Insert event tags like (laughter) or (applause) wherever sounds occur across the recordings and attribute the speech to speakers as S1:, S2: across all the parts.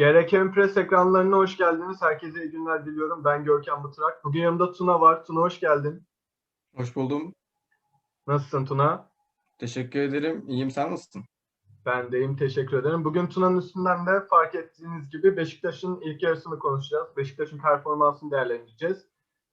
S1: GRK Press ekranlarına hoş geldiniz. Herkese iyi günler diliyorum. Ben Görkem Bıtırak. Bugün yanımda Tuna var. Tuna hoş geldin.
S2: Hoş buldum.
S1: Nasılsın Tuna?
S2: Teşekkür ederim. İyiyim. Sen nasılsın?
S1: Ben de iyiyim. Teşekkür ederim. Bugün Tuna'nın üstünden de fark ettiğiniz gibi Beşiktaş'ın ilk yarısını konuşacağız. Beşiktaş'ın performansını değerlendireceğiz.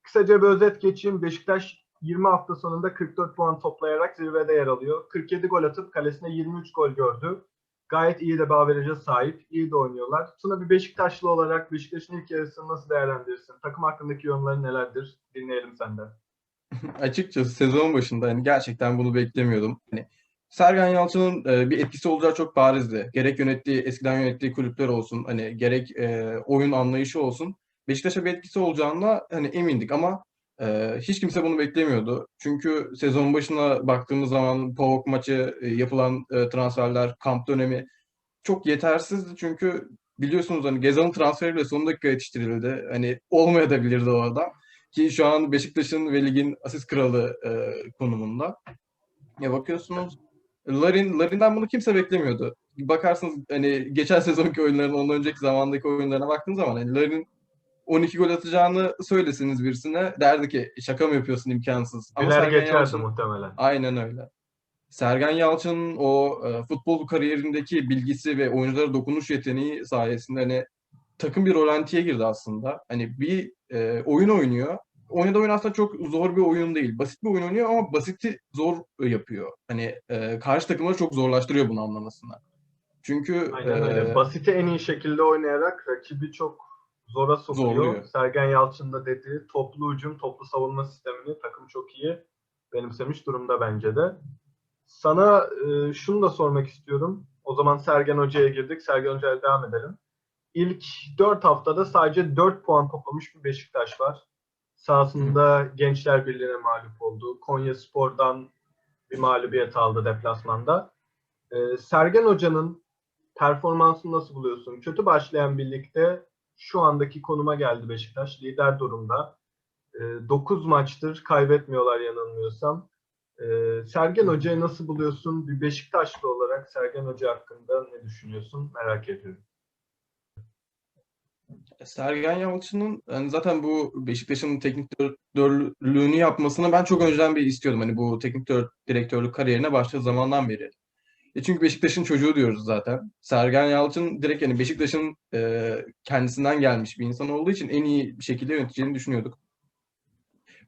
S1: Kısaca bir özet geçeyim. Beşiktaş 20 hafta sonunda 44 puan toplayarak zirvede yer alıyor. 47 gol atıp kalesine 23 gol gördü. Gayet iyi de bir averaja sahip. iyi de oynuyorlar. Tuna bir Beşiktaşlı olarak Beşiktaş'ın ilk yarısını nasıl değerlendirirsin? Takım hakkındaki yorumların nelerdir? Dinleyelim senden. (laughs)
S2: Açıkçası sezon başında hani gerçekten bunu beklemiyordum. Hani Sergen Yalçın'ın e, bir etkisi olacağı çok barizdi. Gerek yönettiği, eskiden yönettiği kulüpler olsun, hani gerek e, oyun anlayışı olsun. Beşiktaş'a bir etkisi olacağına hani emindik ama e, hiç kimse bunu beklemiyordu. Çünkü sezon başına baktığımız zaman PAOK maçı, e, yapılan e, transferler, kamp dönemi çok yetersizdi. Çünkü biliyorsunuz hani Gezal'ın transferiyle son dakika yetiştirildi. Hani olmayabilirdi o adam. Ki şu an Beşiktaş'ın ve ligin asist kralı e, konumunda. Ya bakıyorsunuz Larin, Larin'den bunu kimse beklemiyordu. Bakarsınız hani geçen sezonki oyunlarına, ondan önceki zamandaki oyunlarına baktığınız zaman hani Larin 12 gol atacağını söylesiniz birisine derdi ki şaka mı yapıyorsun imkansız.
S1: Güler
S2: Sergen
S1: geçerdi
S2: Yalçın-
S1: muhtemelen.
S2: Aynen öyle. Sergen Yalçın'ın o e, futbol kariyerindeki bilgisi ve oyunculara dokunuş yeteneği sayesinde hani takım bir rolantiye girdi aslında. Hani bir e, oyun oynuyor. Oynadığı oyun aslında çok zor bir oyun değil. Basit bir oyun oynuyor ama basiti zor yapıyor. Hani e, karşı takımları çok zorlaştırıyor bunu anlamasına. Çünkü
S1: Aynen öyle.
S2: e,
S1: Basiti en iyi şekilde oynayarak rakibi çok zora sokuyor.
S2: Zorluyor.
S1: Sergen Yalçın da dediği toplu hücum, toplu savunma sistemini takım çok iyi benimsemiş durumda bence de. Sana e, şunu da sormak istiyorum. O zaman Sergen Hoca'ya girdik. Sergen Hoca'ya devam edelim. İlk 4 haftada sadece 4 puan toplamış bir Beşiktaş var. Sahasında Gençler Birliği'ne mağlup oldu. Konya Spor'dan bir mağlubiyet aldı deplasmanda. E, Sergen Hoca'nın performansını nasıl buluyorsun? Kötü başlayan birlikte şu andaki konuma geldi Beşiktaş. Lider durumda. 9 maçtır kaybetmiyorlar yanılmıyorsam. Ee, Sergen Hoca'yı nasıl buluyorsun? Bir Beşiktaşlı olarak Sergen Hoca hakkında ne düşünüyorsun? Merak ediyorum.
S2: Sergen Yalçın'ın yani zaten bu Beşiktaş'ın teknik direktörlüğünü yapmasını ben çok önceden beri istiyordum. Hani bu teknik dir- direktörlük kariyerine başladığı zamandan beri. E çünkü Beşiktaş'ın çocuğu diyoruz zaten. Sergen Yalçın direkt yani Beşiktaş'ın e, kendisinden gelmiş bir insan olduğu için en iyi şekilde yöneteceğini düşünüyorduk.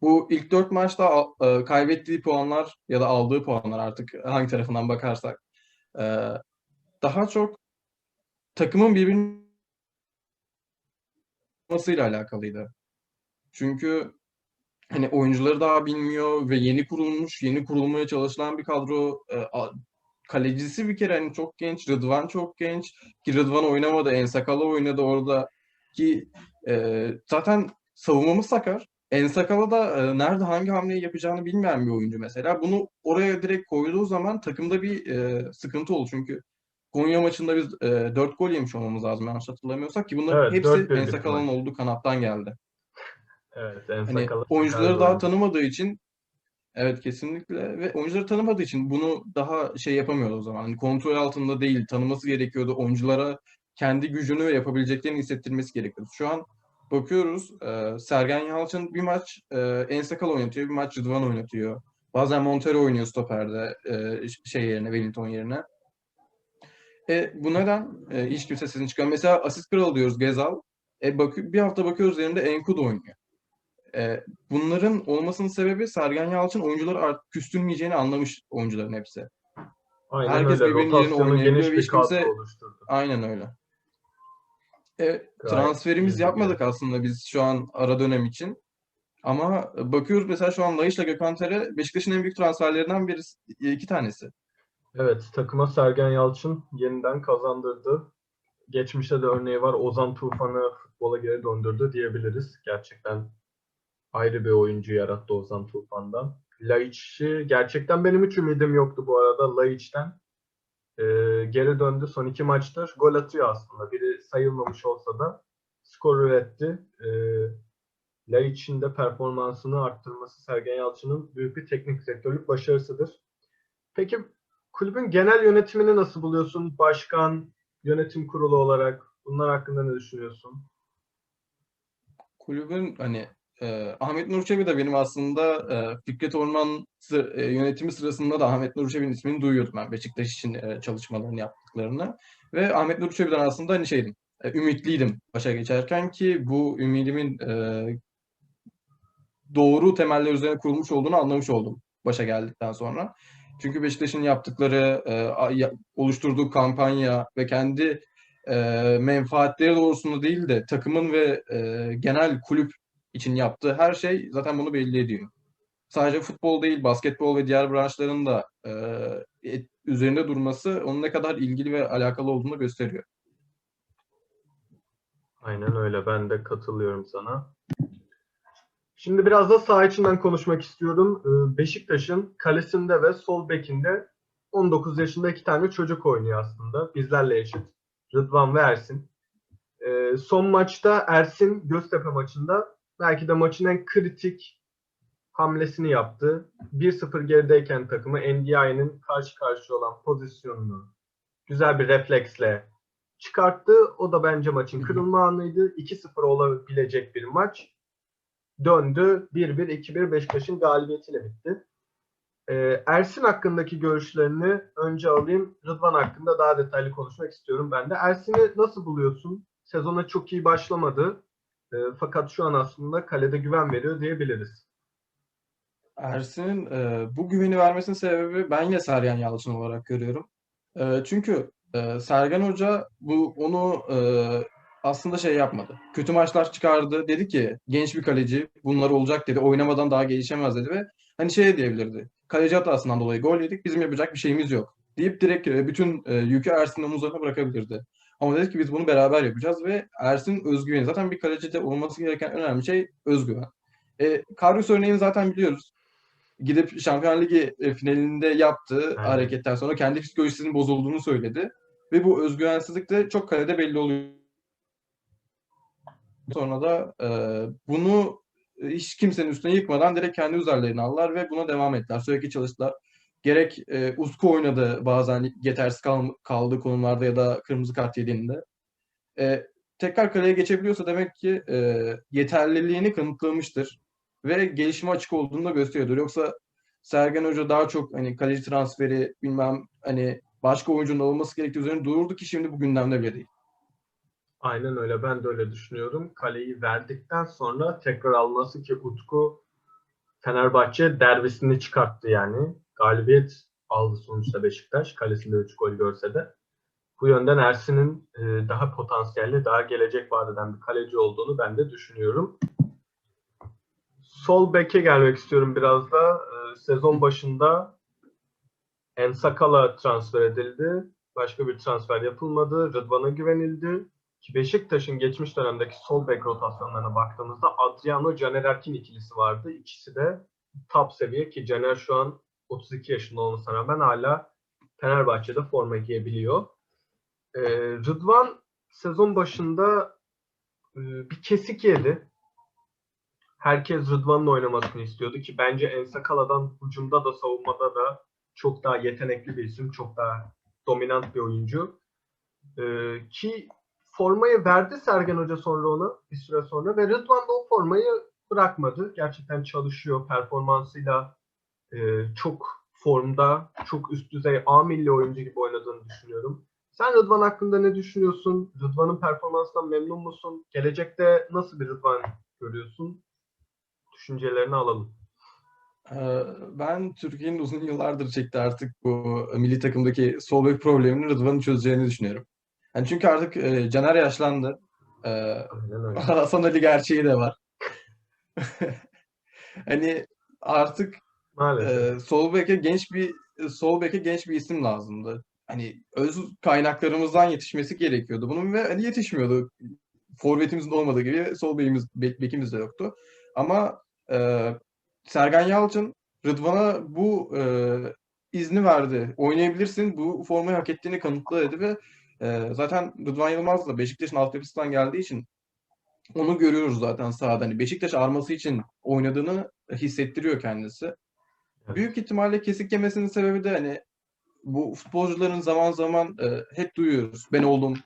S2: Bu ilk dört maçta e, kaybettiği puanlar ya da aldığı puanlar artık hangi tarafından bakarsak e, daha çok takımın birbirini alakalıydı. Çünkü hani oyuncuları daha bilmiyor ve yeni kurulmuş, yeni kurulmaya çalışılan bir kadro. Kalecisi bir kere hani çok genç, Rıdvan çok genç. Ki Rıdvan oynamadı, Ensakala oynadı orada. Ki e, zaten savunmamız sakar. Ensakala da e, nerede hangi hamleyi yapacağını bilmeyen bir oyuncu mesela. Bunu oraya direkt koyduğu zaman takımda bir e, sıkıntı olur. Çünkü Konya maçında biz e, 4 gol yemiş olmamız lazım yanlış hatırlamıyorsak ki bunların
S1: Evet,
S2: hepsi
S1: 4-1
S2: Ensakala'nın
S1: maç.
S2: olduğu kanattan geldi.
S1: Evet, en
S2: Hani oyuncuları daha tanımadığı için evet kesinlikle ve oyuncuları tanımadığı için bunu daha şey yapamıyordu o zaman. Hani kontrol altında değil, tanıması gerekiyordu. Oyunculara kendi gücünü ve yapabileceklerini hissettirmesi gerekiyordu. Şu an bakıyoruz e, Sergen Yalçın bir maç e, Ensakal oynatıyor, bir maç Rıdvan oynatıyor. Bazen Montero oynuyor stoperde e, şey yerine, Wellington yerine. E, bu neden? E, hiç kimse sesini çıkan. Mesela asist kralı diyoruz Gezal. E, bak, bir hafta bakıyoruz yerinde Enkudu oynuyor. E, bunların olmasının sebebi Sergen Yalçın oyuncuları artık küstürmeyeceğini anlamış oyuncuların hepsi.
S1: Aynen
S2: herkes
S1: öyle.
S2: birbirinin yerine oynayabiliyor
S1: geniş
S2: ve
S1: bir
S2: hiç kimse-. Aynen öyle. E,
S1: Gayet
S2: transferimiz
S1: iyi
S2: yapmadık aslında biz şu an ara dönem için. Ama bakıyoruz mesela şu an Laiç'la Gökhan Tere Beşiktaş'ın en büyük transferlerinden birisi, iki tanesi.
S1: Evet, takıma Sergen Yalçın yeniden kazandırdı. Geçmişte de örneği var. Ozan Tufan'ı futbola geri döndürdü diyebiliriz. Gerçekten ayrı bir oyuncu yarattı Ozan Tufan'dan. Laiç'i gerçekten benim hiç ümidim yoktu bu arada Laiç'ten. Ee, geri döndü. Son iki maçtır gol atıyor aslında. Biri sayılmamış olsa da skor üretti. Ee, Laiç'in de performansını arttırması Sergen Yalçın'ın büyük bir teknik direktörlük başarısıdır. Peki kulübün genel yönetimini nasıl buluyorsun? Başkan, yönetim kurulu olarak Bunlar hakkında ne düşünüyorsun?
S2: Kulübün hani e, Ahmet Nur Çebi de benim aslında e, Fikret Orman sı- e, yönetimi sırasında da Ahmet Nur Çebi'nin ismini duyuyordum ben Beşiktaş için e, çalışmalarını yaptıklarını. Ve Ahmet Nur Çebi'den aslında hani şeydim, e, ümitliydim başa geçerken ki bu ümidimin e, doğru temeller üzerine kurulmuş olduğunu anlamış oldum başa geldikten sonra. Çünkü Beşiktaş'ın yaptıkları, e, oluşturduğu kampanya ve kendi e, menfaatleri doğrusunda değil de takımın ve e, genel kulüp için yaptığı her şey zaten bunu belli ediyor. Sadece futbol değil, basketbol ve diğer branşların da e, üzerinde durması onun ne kadar ilgili ve alakalı olduğunu gösteriyor.
S1: Aynen öyle. Ben de katılıyorum sana. Şimdi biraz da saha içinden konuşmak istiyorum. Beşiktaş'ın kalesinde ve sol bekinde 19 yaşında iki tane çocuk oynuyor aslında. Bizlerle eşit. Rıdvan ve Ersin. Son maçta Ersin Göztepe maçında belki de maçın en kritik hamlesini yaptı. 1-0 gerideyken takımı NDI'nin karşı karşıya olan pozisyonunu güzel bir refleksle çıkarttı. O da bence maçın kırılma anıydı. 2-0 olabilecek bir maç. Döndü. 1-1, 2-1 Beşiktaş'ın galibiyetiyle bitti. Ee, Ersin hakkındaki görüşlerini önce alayım. Rıdvan hakkında daha detaylı konuşmak istiyorum ben de. Ersin'i nasıl buluyorsun? Sezona çok iyi başlamadı. Ee, fakat şu an aslında kalede güven veriyor diyebiliriz.
S2: Ersin'in e, bu güveni vermesinin sebebi ben yine Sergen Yalçın olarak görüyorum. E, çünkü e, Sergen Hoca bu onu e, aslında şey yapmadı. Kötü maçlar çıkardı. Dedi ki genç bir kaleci bunlar olacak dedi. Oynamadan daha gelişemez dedi ve hani şey diyebilirdi. Kaleci hatasından dolayı gol yedik. Bizim yapacak bir şeyimiz yok. Deyip direkt e, bütün e, yükü Ersin'in omuzlarına bırakabilirdi. Ama dedi ki biz bunu beraber yapacağız ve Ersin özgüveni. Zaten bir kalecide olması gereken en önemli şey özgüven. E, Karius örneğini zaten biliyoruz gidip Şampiyon Ligi e, finalinde yaptığı
S1: Aynen.
S2: hareketten sonra kendi psikolojisinin bozulduğunu söyledi. Ve bu özgüvensizlik de çok kalede belli oluyor. Sonra da e, bunu hiç kimsenin üstüne yıkmadan direkt kendi üzerlerine aldılar ve buna devam ettiler. Sürekli çalıştılar. Gerek e, Usku oynadı bazen yetersiz kal- kaldığı konumlarda ya da kırmızı kart yediğinde. E, tekrar kaleye geçebiliyorsa demek ki e, yeterliliğini kanıtlamıştır ve gelişime açık olduğunu da gösteriyordur. Yoksa Sergen Hoca daha çok hani kaleci transferi bilmem hani başka oyuncunun olması gerektiği üzerine dururdu ki şimdi bu gündemde bile değil.
S1: Aynen öyle. Ben de öyle düşünüyorum. Kaleyi verdikten sonra tekrar alması ki Utku Fenerbahçe derbisini çıkarttı yani. Galibiyet aldı sonuçta Beşiktaş. Kalesinde 3 gol görse de. Bu yönden Ersin'in e, daha potansiyelli, daha gelecek vaat eden bir kaleci olduğunu ben de düşünüyorum. Sol beke gelmek istiyorum biraz da. E, sezon başında Ensakala transfer edildi. Başka bir transfer yapılmadı. Rıdvan'a güvenildi. Ki Beşiktaş'ın geçmiş dönemdeki sol bek rotasyonlarına baktığımızda Adriano Caner Erkin ikilisi vardı. İkisi de top seviye ki Caner şu an 32 yaşında olmasına rağmen hala Fenerbahçe'de forma giyebiliyor. Ee, Rıdvan sezon başında e, bir kesik yedi. Herkes Rıdvan'ın oynamasını istiyordu ki bence Ensakala'dan hücumda da savunmada da çok daha yetenekli bir isim, çok daha dominant bir oyuncu. Ee, ki formayı verdi Sergen Hoca sonra ona bir süre sonra ve Rıdvan da o formayı bırakmadı. Gerçekten çalışıyor performansıyla e, çok formda, çok üst düzey A milli oyuncu gibi oynadığını düşünüyorum. Sen Rıdvan hakkında ne düşünüyorsun? Rıdvan'ın performansından memnun musun? Gelecekte nasıl bir Rıdvan görüyorsun? Düşüncelerini alalım.
S2: Ee, Ben Türkiye'nin uzun yıllardır çekti artık bu milli takımdaki sol bek problemini Rıdvan'ın çözeceğini düşünüyorum. Yani çünkü artık e, Caner yaşlandı. Ee. Hasan Ali gerçeği de var. (laughs) Hani artık
S1: Maalesef.
S2: e, sol beke genç bir sol beke genç bir isim lazımdı. Hani öz kaynaklarımızdan yetişmesi gerekiyordu bunun ve hani yetişmiyordu. Forvetimizin olmadığı gibi sol bekimiz, bek- bekimiz de yoktu. Ama e, Sergen Yalçın Rıdvan'a bu e, izni verdi. Oynayabilirsin, bu formayı hak ettiğini kanıtla dedi ve e, zaten Rıdvan Yılmaz da Beşiktaş'ın altyapısından geldiği için onu görüyoruz zaten sahada. Hani Beşiktaş arması için oynadığını hissettiriyor kendisi. Büyük ihtimalle kesik yemesinin sebebi de hani bu futbolcuların zaman zaman e, hep duyuyoruz. Ben oldum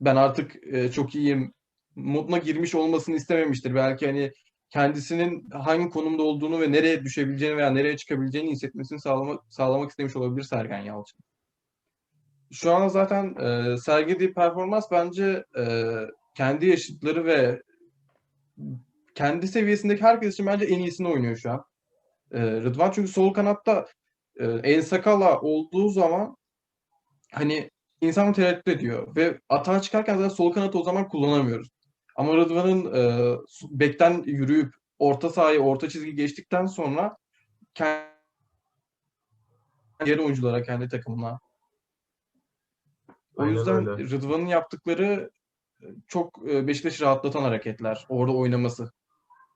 S2: ben artık e, çok iyiyim moduna girmiş olmasını istememiştir. Belki hani kendisinin hangi konumda olduğunu ve nereye düşebileceğini veya nereye çıkabileceğini hissetmesini sağlamak, sağlamak istemiş olabilir Sergen Yalçın. Şu an zaten e, sergilediği performans bence e, kendi yaşıtları ve kendi seviyesindeki herkes için bence en iyisini oynuyor şu an. E, Rıdvan çünkü sol kanatta e, En Sakala olduğu zaman hani insan tereddüt ediyor ve atağa çıkarken zaten sol kanatı o zaman kullanamıyoruz. Ama Rıdvan'ın e, bekten yürüyüp orta sahayı, orta çizgi geçtikten sonra kendi diğer oyunculara, kendi takımına. O
S1: Aynen
S2: yüzden
S1: öyle.
S2: Rıdvan'ın yaptıkları çok e, Beşiktaş'ı rahatlatan hareketler. Orada oynaması.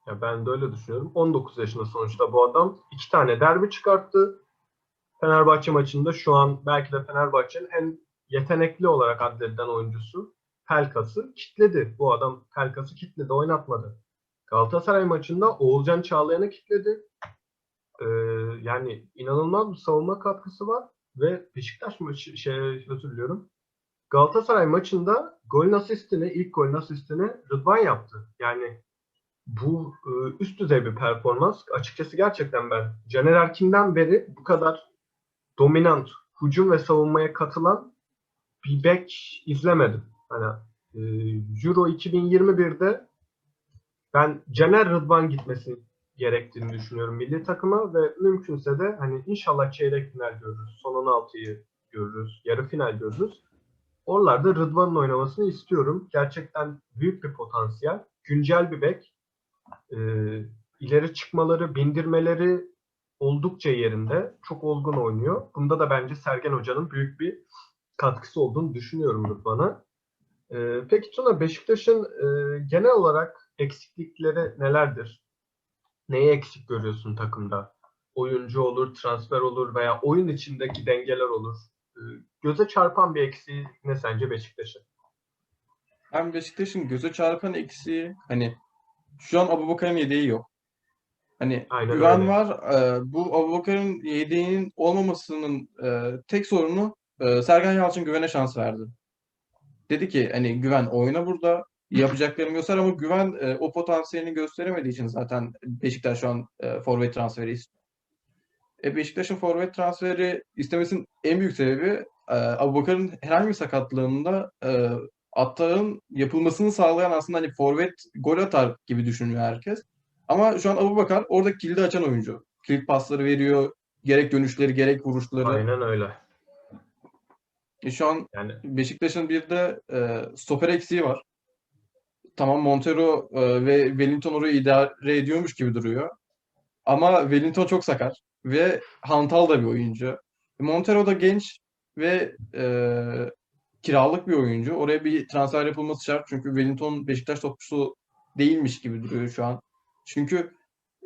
S1: Ya ben de öyle düşünüyorum. 19 yaşında sonuçta bu adam iki tane derbi çıkarttı. Fenerbahçe maçında şu an belki de Fenerbahçe'nin en yetenekli olarak addedilen oyuncusu Pelkas'ı kitledi. Bu adam Pelkas'ı kitledi, oynatmadı. Galatasaray maçında Oğulcan Çağlayan'ı kitledi. Ee, yani inanılmaz bir savunma katkısı var ve Beşiktaş maçı şey özür diliyorum. Galatasaray maçında golün asistini, ilk golün asistini Rıdvan yaptı. Yani bu e, üst düzey bir performans. Açıkçası gerçekten ben Caner Erkin'den beri bu kadar dominant, hücum ve savunmaya katılan bir bek izlemedim. Hani e, Euro 2021'de ben Caner Rıdvan gitmesi gerektiğini düşünüyorum milli takıma ve mümkünse de hani inşallah çeyrek final görürüz. Son 16'yı görürüz. Yarı final görürüz. Oralarda Rıdvan'ın oynamasını istiyorum. Gerçekten büyük bir potansiyel. Güncel bir bek. Ee, ileri çıkmaları, bindirmeleri oldukça yerinde. Çok olgun oynuyor. Bunda da bence Sergen Hoca'nın büyük bir katkısı olduğunu düşünüyorum Rıdvan'a. Ee, peki Tuna, Beşiktaş'ın e, genel olarak eksiklikleri nelerdir? Neyi eksik görüyorsun takımda? Oyuncu olur, transfer olur veya oyun içindeki dengeler olur. Ee, göze çarpan bir eksiği ne sence Beşiktaş'ın?
S2: Hem Beşiktaş'ın göze çarpan eksiği hani şu an Abubakar'ın yedeği yok. Hani
S1: Aynen
S2: güven
S1: öyle.
S2: var. Ee, bu Abubakar'ın yedeğinin olmamasının e, tek sorunu e, Sergen Yalçın güvene şans verdi. Dedi ki hani güven oyna burada yapacaklarını göster ama güven e, o potansiyelini gösteremediği için zaten Beşiktaş şu an e, forvet transferi istiyor. E, Beşiktaş'ın forvet transferi istemesinin en büyük sebebi e, Abubakar'ın herhangi bir sakatlığında e, atağın yapılmasını sağlayan aslında hani forvet gol atar gibi düşünüyor herkes. Ama şu an Abubakar orada kilidi açan oyuncu. Kilit pasları veriyor. Gerek dönüşleri gerek vuruşları.
S1: Aynen öyle.
S2: E, şu an
S1: Yani
S2: Beşiktaş'ın bir de e, stoper eksiği var. Tamam Montero e, ve Wellington orayı idare ediyormuş gibi duruyor. Ama Wellington çok sakat ve hantal da bir oyuncu. Montero da genç ve e, kiralık bir oyuncu. Oraya bir transfer yapılması şart. Çünkü Wellington Beşiktaş topçusu değilmiş gibi duruyor şu an. Çünkü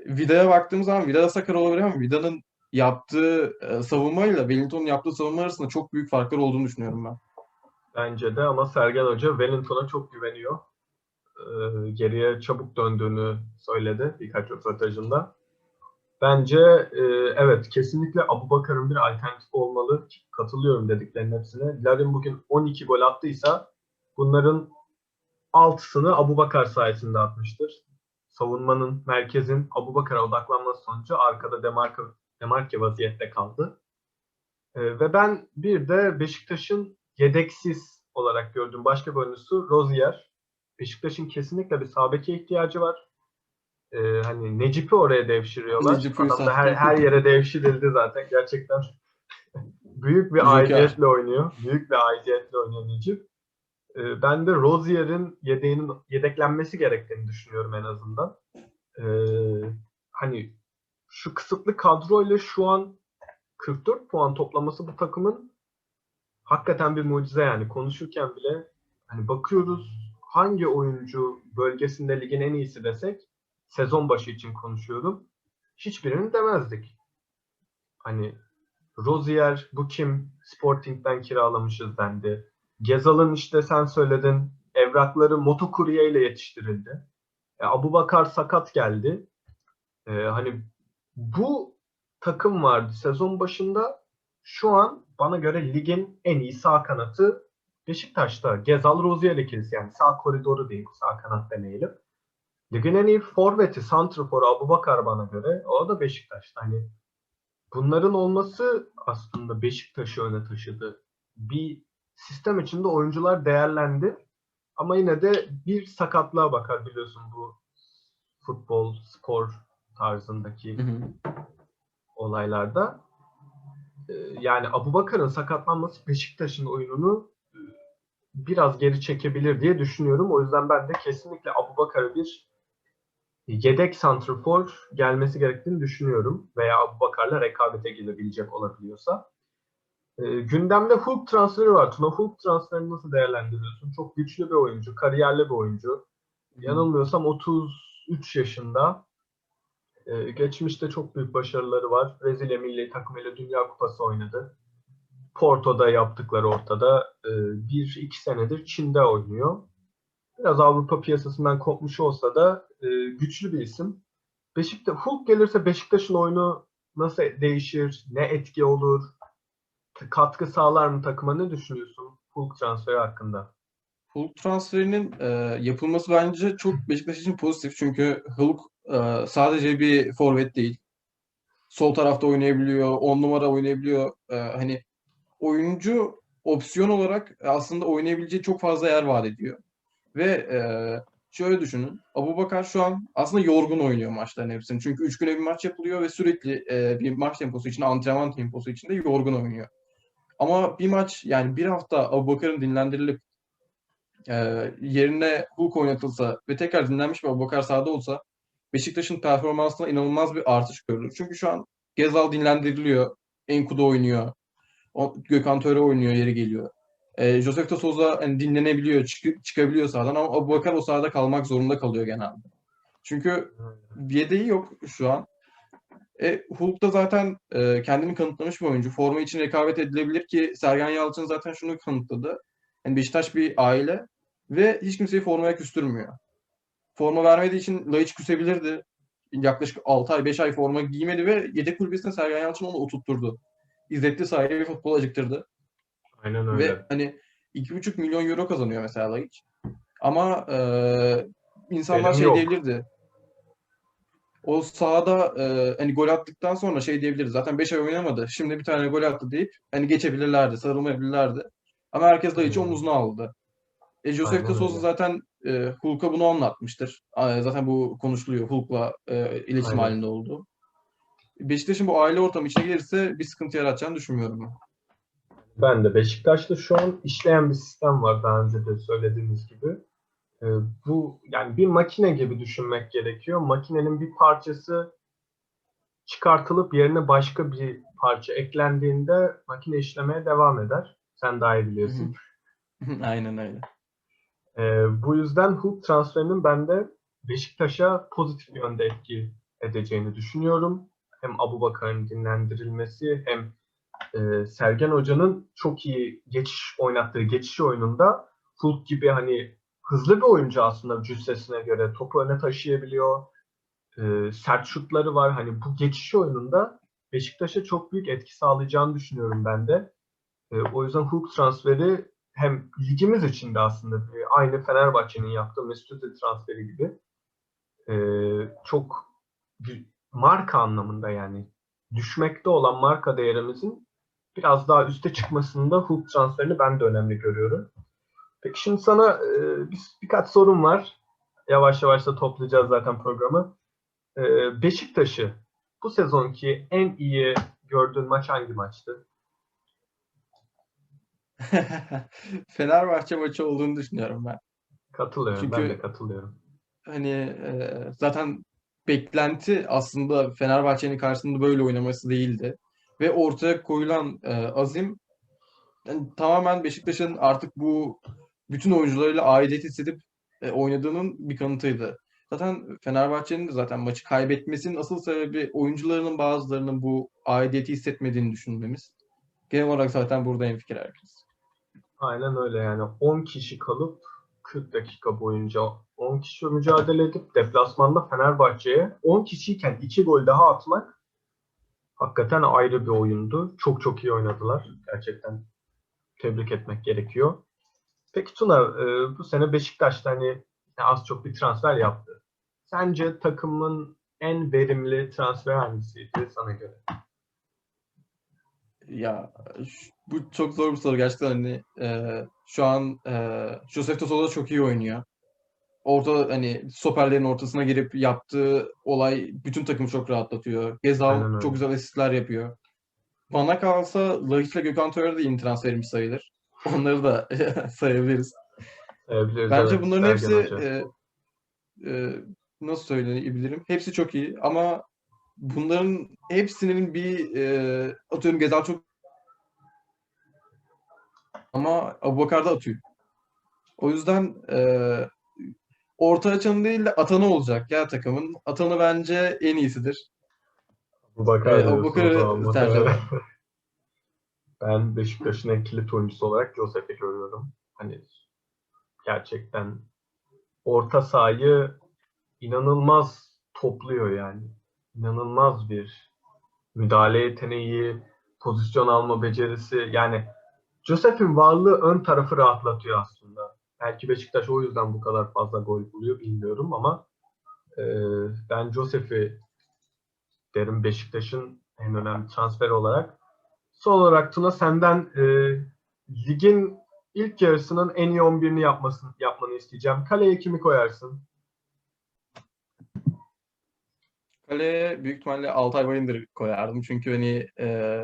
S2: Vida'ya baktığımız zaman Vida da sakat olabilir ama Vida'nın yaptığı e, savunmayla Wellington'un yaptığı savunma arasında çok büyük farklar olduğunu düşünüyorum ben.
S1: bence de ama Sergen Hoca Wellington'a çok güveniyor. Ee, geriye çabuk döndüğünü söyledi birkaç röportajında. Bence e, evet kesinlikle Abubakar'ın bir alternatif olmalı. Katılıyorum dediklerinin hepsine. Larin bugün 12 gol attıysa bunların 6'sını Abubakar sayesinde atmıştır. Savunmanın, merkezin Abubakar'a odaklanması sonucu arkada Demarke, Demarke vaziyette kaldı. Ee, ve ben bir de Beşiktaş'ın yedeksiz olarak gördüğüm başka bir oyuncusu Rozier. Beşiktaş'ın kesinlikle bir sağ beke ihtiyacı var. Ee, hani Necip'i oraya devşiriyorlar.
S2: Necip
S1: Adam da
S2: Uysal.
S1: her, her yere devşirildi zaten. Gerçekten (laughs) büyük bir aidiyetle oynuyor. Büyük bir aidiyetle oynuyor Necip. Ee, ben de Rozier'in yedeğinin yedeklenmesi gerektiğini düşünüyorum en azından. Ee, hani şu kısıtlı kadroyla şu an 44 puan toplaması bu takımın hakikaten bir mucize yani. Konuşurken bile hani bakıyoruz hangi oyuncu bölgesinde ligin en iyisi desek sezon başı için konuşuyorum. Hiçbirini demezdik. Hani Rozier bu kim? Sporting'den kiralamışız dendi. Gezal'ın işte sen söyledin evrakları motokurye ile yetiştirildi. E, Abubakar sakat geldi. E, hani bu takım vardı sezon başında. Şu an bana göre ligin en iyi sağ kanatı Beşiktaş'ta Gezal Rozier ikilisi yani sağ koridoru değil sağ kanat demeyelim. Ligin en iyi forveti Santrfor Abubakar bana göre. O da Beşiktaş'ta. Hani bunların olması aslında Beşiktaş'ı öne taşıdı. Bir sistem içinde oyuncular değerlendi. Ama yine de bir sakatlığa bakar biliyorsun bu futbol, spor tarzındaki
S2: Hı hı.
S1: olaylarda. Ee, Yani Abubakar'ın sakatlanması Beşiktaş'ın oyununu e, biraz geri çekebilir diye düşünüyorum. O yüzden ben de kesinlikle Abubakar'a bir yedek santrfor gelmesi gerektiğini düşünüyorum. Veya Abubakar'la rekabete girebilecek olabiliyorsa. Ee, gündemde Hulk transferi var. Tuna Hulk transferini nasıl değerlendiriyorsun? Çok güçlü bir oyuncu, kariyerli bir oyuncu. Yanılmıyorsam 33 yaşında. Ee, geçmişte çok büyük başarıları var. Brezilya milli takımıyla Dünya Kupası oynadı. Porto'da yaptıkları ortada. Ee, bir iki senedir Çin'de oynuyor. Biraz Avrupa piyasasından kopmuş olsa da e, güçlü bir isim. Beşiktaş, Hulk gelirse Beşiktaş'ın oyunu nasıl değişir? Ne etki olur? Katkı sağlar mı takıma? Ne düşünüyorsun Hulk transferi hakkında?
S2: Hulk transferinin e, yapılması bence çok Beşiktaş için pozitif. Çünkü Hulk e, sadece bir forvet değil. Sol tarafta oynayabiliyor, on numara oynayabiliyor. E, hani oyuncu opsiyon olarak aslında oynayabileceği çok fazla yer vaat ediyor. Ve e, şöyle düşünün. Abubakar şu an aslında yorgun oynuyor maçların hepsini. Çünkü 3 güne bir maç yapılıyor ve sürekli e, bir maç temposu için, antrenman temposu için de yorgun oynuyor. Ama bir maç yani bir hafta Abubakar'ın dinlendirilip e, yerine Hulk oynatılsa ve tekrar dinlenmiş bir Abubakar sahada olsa Beşiktaş'ın performansına inanılmaz bir artış görülür. Çünkü şu an Gezal dinlendiriliyor. Enkudu oynuyor. Gökhan Töre oynuyor yeri geliyor. E, Josef de Souza hani dinlenebiliyor, çık- çıkabiliyor sahadan ama Abubakar o sahada kalmak zorunda kalıyor genelde. Çünkü yedeği yok şu an. E, Hulk da zaten e, kendini kanıtlamış bir oyuncu. Forma için rekabet edilebilir ki Sergen Yalçın zaten şunu kanıtladı. Yani Beşiktaş bir aile ve hiç kimseyi formaya küstürmüyor. Forma vermediği için Laiç küsebilirdi. Yaklaşık 6 ay 5 ay forma giymedi ve yedek kulübesinde Sergen Yalçın onu oturtturdu. İzletti sahaya bir futbol acıktırdı.
S1: Aynen öyle.
S2: Ve hani 2,5 milyon euro kazanıyor mesela Laiç. Ama e, insanlar
S1: Benim
S2: şey
S1: yok.
S2: diyebilirdi. O sahada e, hani gol attıktan sonra şey diyebiliriz. Zaten 5 ay oynamadı. Şimdi bir tane gol attı deyip hani geçebilirlerdi, sarılmayabilirlerdi. Ama herkes Laiç'i
S1: Hmm.
S2: omuzuna aldı. E,
S1: Aynen
S2: de
S1: öyle.
S2: zaten e, Hulk'a bunu anlatmıştır. Zaten bu konuşuluyor. Hulk'la e, iletişim
S1: Aynen.
S2: halinde oldu. Beşiktaş'ın bu aile ortamı içine gelirse bir sıkıntı yaratacağını düşünmüyorum ben.
S1: Ben de Beşiktaş'ta şu an işleyen bir sistem var daha önce de söylediğimiz gibi. Ee, bu yani bir makine gibi düşünmek gerekiyor. Makinenin bir parçası çıkartılıp yerine başka bir parça eklendiğinde makine işlemeye devam eder. Sen daha iyi biliyorsun. (laughs)
S2: Aynen öyle.
S1: Ee, bu yüzden Hulk transferinin ben de Beşiktaş'a pozitif yönde etki edeceğini düşünüyorum. Hem Abubakar'ın dinlendirilmesi hem e, Sergen Hoca'nın çok iyi geçiş oynattığı geçiş oyununda Hulk gibi hani hızlı bir oyuncu aslında cüssesine göre topu öne taşıyabiliyor. E, sert şutları var. Hani bu geçiş oyununda Beşiktaş'a çok büyük etki sağlayacağını düşünüyorum ben de. E, o yüzden Hulk transferi hem ligimiz için de aslında aynı Fenerbahçe'nin yaptığı Mesut transferi gibi e, çok bir marka anlamında yani düşmekte olan marka değerimizin biraz daha üste çıkmasında Hulk transferini ben de önemli görüyorum. Peki şimdi sana e, bir, birkaç sorum var. Yavaş yavaş da toplayacağız zaten programı. E, Beşiktaş'ı bu sezonki en iyi gördüğün maç hangi maçtı? (laughs)
S2: Fenerbahçe maçı olduğunu düşünüyorum ben.
S1: Katılıyorum. Ben
S2: Çünkü-
S1: de katılıyorum.
S2: Hani e, zaten beklenti aslında Fenerbahçe'nin karşısında böyle oynaması değildi. Ve ortaya koyulan e, azim yani tamamen Beşiktaş'ın artık bu bütün oyuncularıyla aidiyet hissedip e, oynadığının bir kanıtıydı. Zaten Fenerbahçe'nin zaten maçı kaybetmesinin asıl sebebi oyuncularının bazılarının bu aidiyeti hissetmediğini düşünmemiz. Genel olarak zaten burada hemfikir herkes.
S1: Aynen öyle yani 10 kişi kalıp 40 dakika boyunca 10 kişi mücadele edip deplasmanda Fenerbahçe'ye 10 kişiyken 2 gol daha atmak hakikaten ayrı bir oyundu. Çok çok iyi oynadılar. Gerçekten tebrik etmek gerekiyor. Peki Tuna, e, bu sene Beşiktaş'ta hani az çok bir transfer yaptı. Sence takımın en verimli transfer hangisiydi sana göre?
S2: Ya bu çok zor bir soru gerçekten hani e, şu an e, Josef Souza çok iyi oynuyor. Orta hani stoperlerin ortasına girip yaptığı olay bütün takımı çok rahatlatıyor. Gezal çok güzel asistler yapıyor. Bana kalsa Lahiç ile Gökhan Töre de iyi transfermiş sayılır. (laughs) Onları da (laughs) sayabiliriz.
S1: Sayabiliriz,
S2: Bence
S1: evet,
S2: bunların hepsi e, e, nasıl söyleyebilirim? Hepsi çok iyi ama bunların hepsinin bir e, atıyorum Gezal çok ama Abubakar da atıyor. O yüzden e, orta açanı değil de atanı olacak ya takımın. Atanı bence en iyisidir.
S1: Bu bakar
S2: Ee, Abubakar'ı tercih ederim. (laughs)
S1: Ben Beşiktaş'ın en kilit oyuncusu olarak Josef'i görüyorum. Hani gerçekten orta sahayı inanılmaz topluyor yani. İnanılmaz bir müdahale yeteneği, pozisyon alma becerisi. Yani Josef'in varlığı ön tarafı rahatlatıyor aslında. Belki Beşiktaş o yüzden bu kadar fazla gol buluyor bilmiyorum ama e, ben Josef'i derim Beşiktaş'ın en önemli transferi olarak. Son olarak Tuna senden e, ligin ilk yarısının en iyi 11'ini yapmasını, yapmanı isteyeceğim. Kaleye kimi koyarsın?
S2: Kaleye büyük ihtimalle Altay Bayındır koyardım. Çünkü hani e,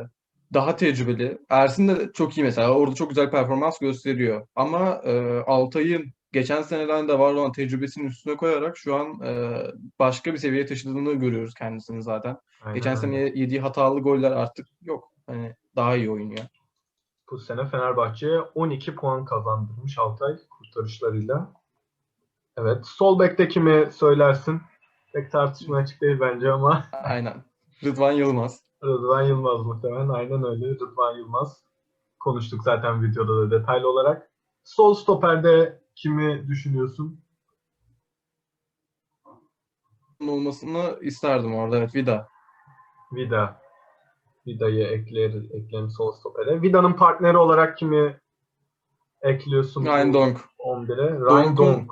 S2: daha tecrübeli. Ersin de çok iyi mesela. Orada çok güzel performans gösteriyor. Ama e, Altay'ın geçen seneden de var olan tecrübesinin üstüne koyarak şu an e, başka bir seviyeye taşıdığını görüyoruz kendisini zaten.
S1: Aynen
S2: Geçen sene yediği hatalı goller artık yok. Hani daha iyi oynuyor.
S1: Bu sene Fenerbahçe'ye 12 puan kazandırmış Altay kurtarışlarıyla. Evet. Sol bekte kimi söylersin? Pek tartışma açık değil bence ama
S2: Aynen. Rıdvan Yılmaz.
S1: Rıdvan Yılmaz muhtemelen. Aynen öyle. Rıdvan Yılmaz. Konuştuk zaten videoda da detaylı olarak. Sol stoperde kimi düşünüyorsun?
S2: olmasını isterdim orada. Evet Vida.
S1: Vida. Vida'yı ekler, eklerim sol stopere. Vida'nın partneri olarak kimi ekliyorsun?
S2: Ryan Donk.
S1: 11'e. Ryan Donk.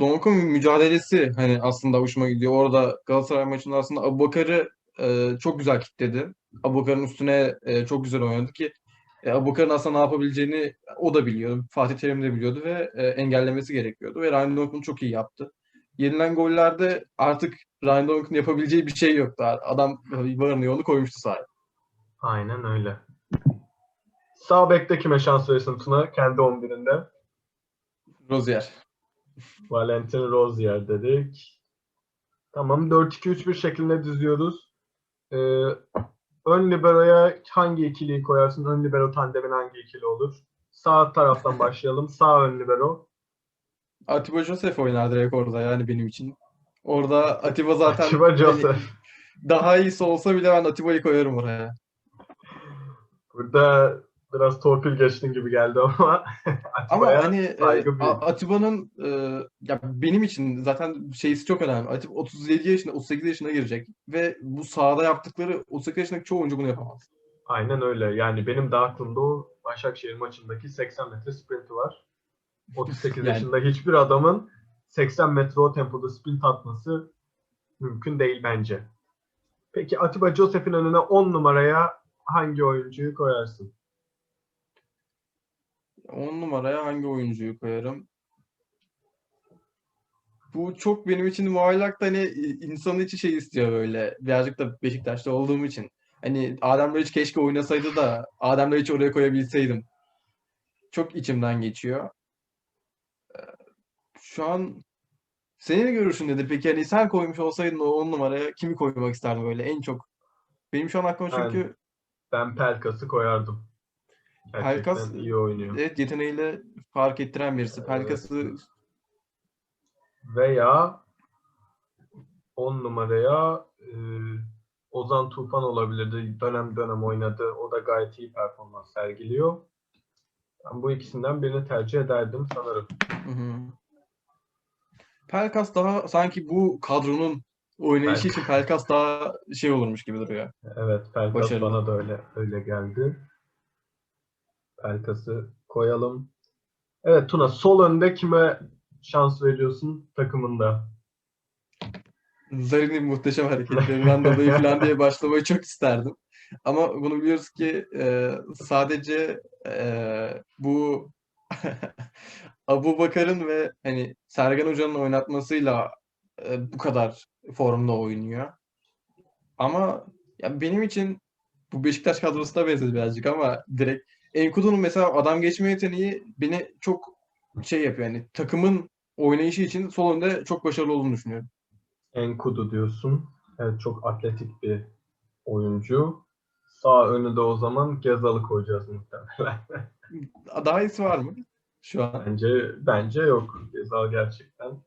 S2: Donk'un mücadelesi hani aslında hoşuma gidiyor. Orada Galatasaray maçında aslında Abubakar'ı e, çok güzel kilitledi. Abubakar'ın üstüne e, çok güzel oynadı ki e, Abubakar'ın aslında ne yapabileceğini o da biliyordu. Fatih Terim de biliyordu ve e, engellemesi gerekiyordu. Ve Ryan bunu çok iyi yaptı. Yenilen gollerde artık Ryan Donk'un yapabileceği bir şey yoktu. Adam varını yolunu koymuştu sahaya.
S1: Aynen öyle. Sağ bekte kime şans verirsin Tuna? Kendi 11'inde.
S2: Rozier.
S1: Valentin Rozier dedik. Tamam 4-2-3-1 şeklinde düzüyoruz. Ee, ön libero'ya hangi ikiliyi koyarsın? Ön libero tandemin hangi ikili olur? Sağ taraftan (laughs) başlayalım. Sağ ön libero.
S2: Atiba Joseph oynar direkt orada yani benim için. Orada Atiba zaten
S1: Atiba Joseph.
S2: daha iyisi olsa bile ben Atiba'yı koyarım oraya.
S1: Burada biraz torpil geçtin gibi geldi ama (laughs)
S2: Ama hani e,
S1: büyük.
S2: Atiba'nın e, ya benim için zaten şeysi çok önemli. Atiba 37 yaşında, 38 yaşına girecek ve bu sahada yaptıkları 38 yaşındaki çoğu oyuncu bunu yapamaz.
S1: Aynen öyle. Yani benim de aklımda o Başakşehir maçındaki 80 metre sprinti var. 38 (laughs)
S2: Yani-
S1: yaşında hiçbir adamın 80 metre o tempoda sprint atması mümkün değil bence. Peki Atiba Joseph'in önüne 10 numaraya hangi oyuncuyu koyarsın?
S2: 10 numaraya hangi oyuncuyu koyarım? Bu çok benim için muallak da hani insanın içi şey istiyor böyle. Birazcık da Beşiktaş'ta olduğum için. Hani Adem Laiç keşke oynasaydı da Adem Laiç'i oraya koyabilseydim. Çok içimden geçiyor. Ee, Şu an senin görüşün nedir? Peki hani sen koymuş olsaydın o 10 numaraya kimi koymak isterdin böyle en çok? Benim şu an aklıma
S1: Ben-
S2: çünkü
S1: Ben Pelkas'ı koyardım. Gerçekten
S2: Pelkas
S1: iyi oynuyor.
S2: evet yeteneğiyle fark ettiren birisi.
S1: Evet.
S2: Pelkas'ı
S1: Veya 10 numaraya e, Ozan Tufan olabilirdi. Dönem dönem oynadı. O da gayet iyi performans sergiliyor. Ben bu ikisinden birini tercih ederdim sanırım.
S2: Hı hı. Pelkas daha sanki bu kadronun oynayışı için Pelkas daha şey olurmuş gibi duruyor.
S1: Evet, Pelkas
S2: Başarılı.
S1: bana da öyle öyle geldi. Pelkas'ı koyalım. Evet Tuna sol önde kime şans veriyorsun takımında?
S2: Zari'nin muhteşem hareketlerinden dolayı falan diye başlamayı çok isterdim. Ama bunu biliyoruz ki e, sadece e, bu (laughs) Abu Bakar'ın ve hani Sergen Hoca'nın oynatmasıyla e, bu kadar formda oynuyor. Ama ya benim için bu Beşiktaş kadrosuna benzedi birazcık ama direkt Enkudu'nun mesela adam geçme yeteneği beni çok şey yapıyor yani takımın oynayışı için sol önde çok başarılı olduğunu düşünüyorum.
S1: Enkudu diyorsun. Evet çok atletik bir oyuncu. Sağ önü de o zaman Gezal'ı koyacağız muhtemelen.
S2: Daha iyisi var mı şu an?
S1: Bence bence yok. Gezal gerçekten.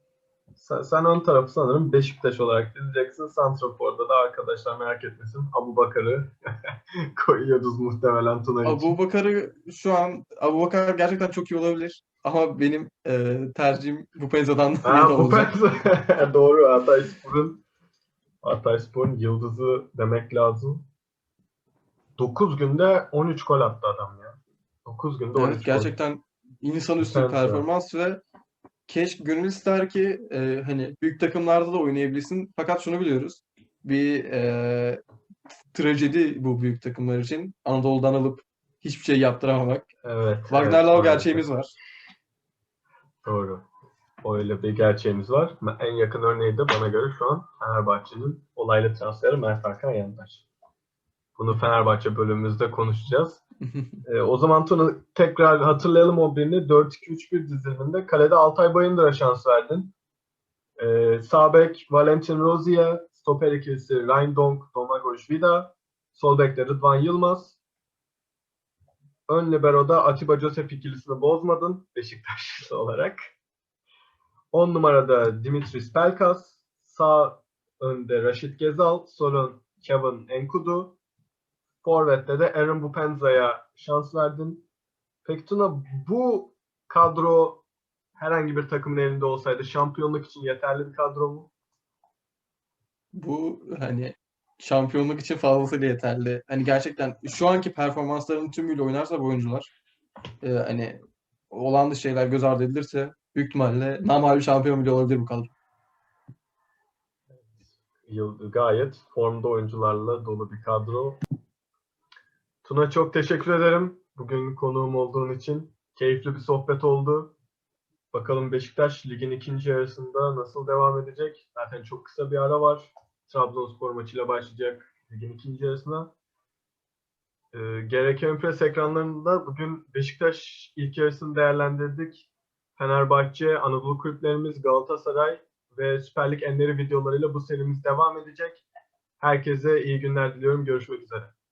S1: Sen, ön tarafı sanırım Beşiktaş olarak dizeceksin. Santrafor'da da arkadaşlar merak etmesin. Abu Bakar'ı (laughs) koyuyoruz muhtemelen Tuna için.
S2: Abu Bakar'ı şu an Abu Bakar gerçekten çok iyi olabilir. Ama benim e, tercihim Rupenza'dan
S1: Ha, bu
S2: olacak. (laughs)
S1: Doğru. Hatayspor'un Hatayspor'un yıldızı demek lazım. 9 günde 13 gol attı adam ya. 9 günde 13
S2: Evet,
S1: gol.
S2: gerçekten insanüstü bir
S1: Süper ya.
S2: performans ve keşke gönül ister ki e, hani büyük takımlarda da oynayabilsin. Fakat şunu biliyoruz. Bir e, trajedi bu büyük takımlar için. Anadolu'dan alıp hiçbir şey yaptıramamak.
S1: Evet.
S2: Wagner
S1: evet, maalesef.
S2: gerçeğimiz var.
S1: Doğru. Öyle bir gerçeğimiz var. En yakın örneği de bana göre şu an Fenerbahçe'nin olaylı transferi Mert Hakan Yandaş. Bunu Fenerbahçe bölümümüzde konuşacağız. (laughs) Ee, o zaman Tuna tekrar hatırlayalım o birini. 4-2-3-1 diziliminde kalede Altay Bayındır'a şans verdin. Ee, sağ bek Valentin Rozier, stoper ikilisi Ryan Donk, Domagoj Vida, sol bekte Rıdvan Yılmaz. Ön libero'da Atiba Joseph ikilisini bozmadın Beşiktaşlı olarak. 10 numarada Dimitris Pelkas, sağ önde Raşit Gezal, sol Kevin Enkudu, Forvet'te de Aaron Bupenza'ya şans verdin. Peki Tuna bu kadro herhangi bir takımın elinde olsaydı şampiyonluk için yeterli bir kadro mu?
S2: Bu hani şampiyonluk için fazlasıyla yeterli. Hani gerçekten şu anki performanslarının tümüyle oynarsa bu oyuncular e, hani olan dışı şeyler göz ardı edilirse büyük ihtimalle namağlup şampiyon bile olabilir bu kadro.
S1: Gayet formda oyuncularla dolu bir kadro. Tuna çok teşekkür ederim. Bugün konuğum olduğun için. Keyifli bir sohbet oldu. Bakalım Beşiktaş ligin ikinci yarısında nasıl devam edecek? Zaten çok kısa bir ara var. Trabzonspor maçıyla başlayacak ligin ikinci yarısına. Ee, GRK Press ekranlarında bugün Beşiktaş ilk yarısını değerlendirdik. Fenerbahçe, Anadolu kulüplerimiz, Galatasaray ve Süper Lig enleri videolarıyla bu serimiz devam edecek. Herkese iyi günler diliyorum. Görüşmek üzere.